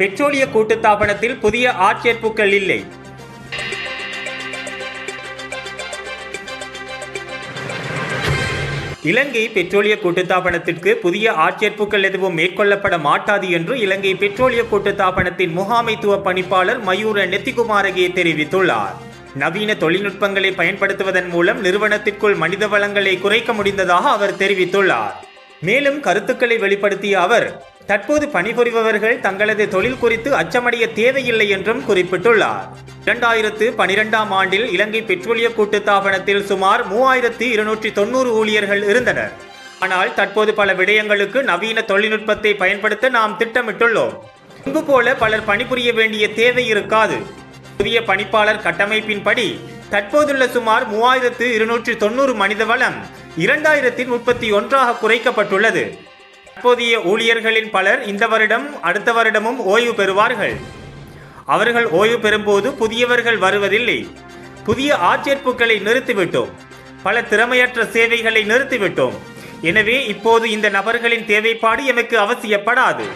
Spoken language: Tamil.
பெட்ரோலிய கூட்டுத்தாபனத்தில் புதிய ஆட்சேர்ப்புகள் இல்லை. இலங்கை பெட்ரோலிய கூட்டுத்தாபனத்திற்கு புதிய ஆட்சேர்ப்புகள் எதுவும் மேற்கொள்ளப்பட மாட்டாது என்று இலங்கை பெட்ரோலிய கூட்டுத்தாபனத்தின் முகாமைத்துவ பணிப்பாளர் மயூர நெத்திகுமாரகே தெரிவித்துள்ளார். நவீன தொழில்நுட்பங்களை பயன்படுத்துவதன் மூலம் நிறுவனத்திற்குள் மனித வளங்களை குறைக்க முடிந்ததாக அவர் தெரிவித்துள்ளார். மேலும் கருத்துக்களை வெளிப்படுத்திய அவர் தற்போது பணிபுரிபவர்கள் தங்களது தொழில் குறித்து அச்சமடைய தேவையில்லை என்றும் குறிப்பிட்டுள்ளார். இரண்டாயிரத்து பனிரெண்டாம் ஆண்டில் இலங்கை பெட்ரோலிய கூட்டுத்தாபனத்தில் சுமார் மூவாயிரத்து இருநூற்றி தொண்ணூறு ஊழியர்கள் இருந்தனர். ஆனால் தற்போது பல விடயங்களுக்கு நவீன தொழில்நுட்பத்தை பயன்படுத்த நாம் திட்டமிட்டுள்ளோம். முன்பு போல பலர் பணிபுரிய வேண்டிய தேவை இருக்காது. புதிய பணிப்பாளர் கட்டமைப்பின்படி தற்போதுள்ள சுமார் மூவாயிரத்து இருநூற்றி தொண்ணூறு மனித வளம் இரண்டாயிரத்தி முப்பத்தி ஒன்றாக குறைக்கப்பட்டுள்ளது. தற்போதைய ஊழியர்களின் பலர் இந்த வருடம் அடுத்த வருடமும் ஓய்வு பெறுவார்கள். அவர்கள் ஓய்வு பெறும்போது புதியவர்கள் வருவதில்லை. புதிய ஆட்சேர்ப்புகளை நிறுத்திவிட்டோம். பல திறமையற்ற சேவைகளை நிறுத்திவிட்டோம். எனவே இப்போது இந்த நபர்களின் தேவைப்பாடு எமக்கு அவசியப்படாது.